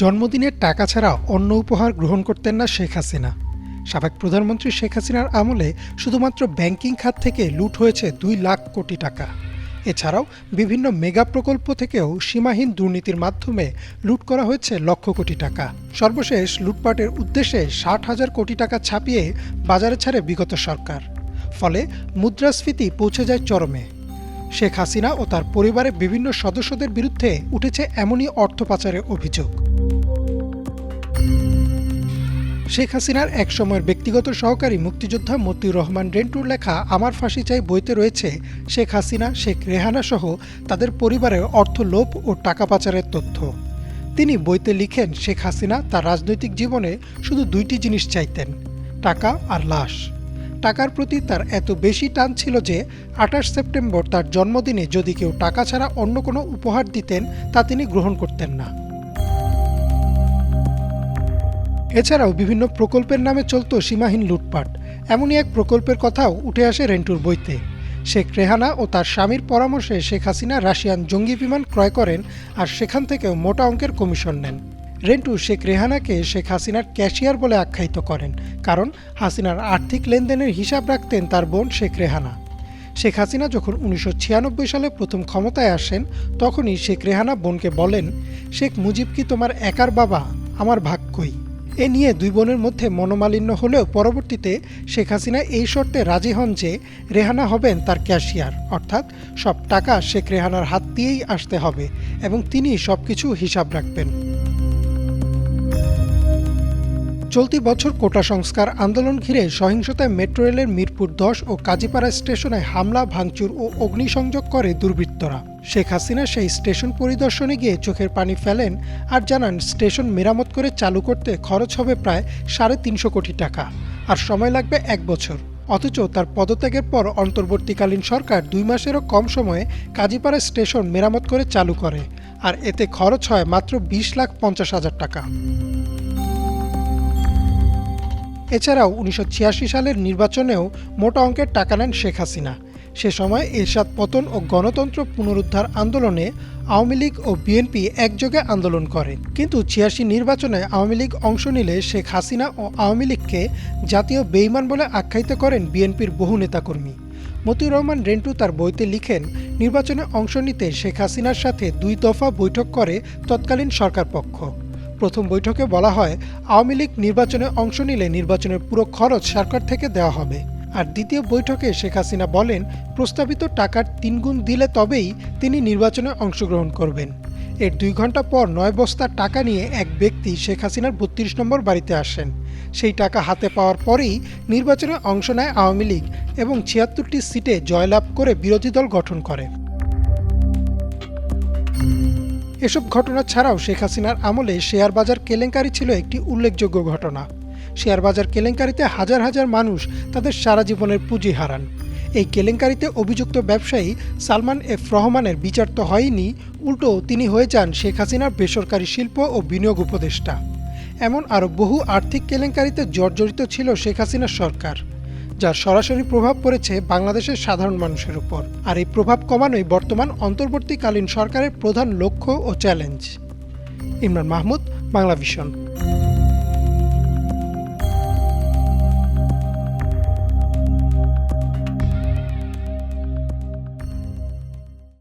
জন্মদিনের টাকা ছাড়া অন্য উপহার গ্রহণ করতেন না শেখ হাসিনা। সাবেক প্রধানমন্ত্রী শেখ হাসিনার আমলে শুধুমাত্র ব্যাংকিং খাত থেকে লুট হয়েছে দুই লাখ কোটি টাকা। এছাড়াও বিভিন্ন মেগা প্রকল্প থেকেও সীমাহীন দুর্নীতির মাধ্যমে লুট করা হয়েছে লক্ষ কোটি টাকা। সর্বশেষ লুটপাটের উদ্দেশ্যে ষাট হাজার কোটি টাকা ছাপিয়ে বাজারে ছাড়ে বিগত সরকার। ফলে মুদ্রাস্ফীতি পৌঁছে যায় চরমে। শেখ হাসিনা ও তার পরিবারের বিভিন্ন সদস্যদের বিরুদ্ধে উঠেছে এমনই অর্থ পাচারের অভিযোগ। শেখ হাসিনার এক সময়ের ব্যক্তিগত সহকারী মুক্তিযোদ্ধা মতিউর রহমান রেন্টুর লেখা আমার ফাঁসি চাই বইতে রয়েছে শেখ হাসিনা, শেখ রেহানা সহ তাদের পরিবারের অর্থ লোভ ও টাকা পাচারের তথ্য। তিনি বইতে লিখেন, শেখ হাসিনা তার রাজনৈতিক জীবনে শুধু দুইটি জিনিস চাইতেন, টাকা আর লাশ। টাকার প্রতি তার এত বেশি টান ছিল যে আঠাশ সেপ্টেম্বর তার জন্মদিনে যদি কেউ টাকা ছাড়া অন্য কোনো উপহার দিতেন তা তিনি গ্রহণ করতেন না। এছাড়াও বিভিন্ন প্রকল্পের নামে চলত সীমাহীন লুটপাট। এমনই এক প্রকল্পের কথাও উঠে আসে রেন্টুর বইতে। শেখ রেহানা ও তার স্বামীর পরামর্শে শেখ হাসিনা রাশিয়ান জঙ্গি বিমান ক্রয় করেন আর সেখান থেকেও মোটা অঙ্কের কমিশন নেন। রেন্টু শেখ রেহানাকে শেখ হাসিনার ক্যাশিয়ার বলে আখ্যায়িত করেন, কারণ হাসিনার আর্থিক লেনদেনের হিসাব রাখতেন তার বোন শেখ রেহানা। শেখ হাসিনা যখন উনিশশো ছিয়ানব্বই সালে প্রথম ক্ষমতায় আসেন, তখনই শেখ রেহানা বোনকে বলেন, শেখ মুজিব কি তোমার একার বাবা? আমার ভাগ কই? এ নিয়ে দুই বোনের মধ্যে মনোমালিন্য হলেও পরবর্তীতে শেখ হাসিনা এই শর্তে রাজি হন যে রেহানা হবেন তার ক্যাশিয়ার, অর্থাৎ সব টাকা শেখ রেহানার হাত দিয়েই আসতে হবে এবং তিনি সব কিছু হিসাব রাখবেন। চলতি বছর কোটা সংস্কার আন্দোলন ঘিরে সহিংসতায় মেট্রো রেলের মিরপুর দশ ও কাজীপাড়া স্টেশনে হামলা, ভাঙচুর ও অগ্নিসংযোগ করে দুর্বৃত্তরা। শেখ হাসিনা সেই স্টেশন পরিদর্শনে গিয়ে চোখের পানি ফেলেন আর জানান স্টেশন মেরামত করে চালু করতে খরচ হবে প্রায় সাড়ে তিনশো কোটি টাকা। আর সময় লাগবে এক বছর। অথচ তার পদত্যাগের পর অন্তর্বর্তীকালীন সরকার দুই মাসেরও কম সময়ে কাজীপাড়া স্টেশন মেরামত করে চালু করে। আর এতে খরচ হয় মাত্র বিশ লাখ পঞ্চাশ হাজার টাকা। এছাড়াও উনিশশো ছিয়াশি সালের নির্বাচনেও মোটা অঙ্কের টাকা নেন শেখ হাসিনা। সে সময় এরশাদ পতন ও গণতন্ত্র পুনরুদ্ধার আন্দোলনে আওয়ামী লীগ ও বিএনপি একযোগে আন্দোলন করে। কিন্তু ছিয়াশি নির্বাচনে আওয়ামী লীগ অংশ নিলে শেখ হাসিনা ও আওয়ামী লীগকে জাতীয় বেইমান বলে আখ্যায়িত করেন বিএনপির বহু নেতাকর্মী। মতিউর রহমান রেন্টু তার বইতে লিখেন, নির্বাচনে অংশ নিতে শেখ হাসিনার সাথে দুই দফা বৈঠক করে তৎকালীন সরকার পক্ষ। প্রথম বৈঠকে বলা হয়, আওয়ামী লীগ নির্বাচনে অংশ নিলে নির্বাচনের পুরো খরচ সরকার থেকে দেওয়া হবে। আর দ্বিতীয় বৈঠকে শেখ হাসিনা বলেন, প্রস্তাবিত টাকার তিনগুণ দিলে তবেই তিনি নির্বাচনে অংশগ্রহণ করবেন। এর দুই ঘণ্টা পর নয় বস্তা টাকা নিয়ে এক ব্যক্তি শেখ হাসিনার বত্রিশ নম্বর বাড়িতে আসেন। সেই টাকা হাতে পাওয়ার পরেই নির্বাচনে অংশ নেয় আওয়ামী লীগ এবং ছিয়াত্তরটি সিটে জয়লাভ করে বিরোধী দল গঠন করে। এসব ঘটনা ছাড়াও শেখ হাসিনার আমলে শেয়ার বাজার কেলেঙ্কারি ছিল একটি উল্লেখযোগ্য ঘটনা। শেয়ার বাজার কেলেঙ্কারিতে হাজার হাজার মানুষ তাদের সারা জীবনের পুঁজি হারান। এই কেলেঙ্কারিতে অভিযুক্ত ব্যবসায়ী সালমান এফ রহমানের বিচার তো হয়নি, উল্টো তিনি হয়ে যান শেখ হাসিনার বেসরকারি শিল্প ও বিনিয়োগ উপদেষ্টা। এমন আরও বহু আর্থিক কেলেঙ্কারিতে জর্জরিত ছিল শেখ হাসিনার সরকার। যার সরাসরি প্রভাব পড়েছে বাংলাদেশের সাধারণ মানুষের উপর। আর এই প্রভাব কমানোই বর্তমান অন্তর্বর্তীকালীন সরকারের প্রধান লক্ষ্য ও চ্যালেঞ্জ। ইমরান মাহমুদ বাংলা ভিশন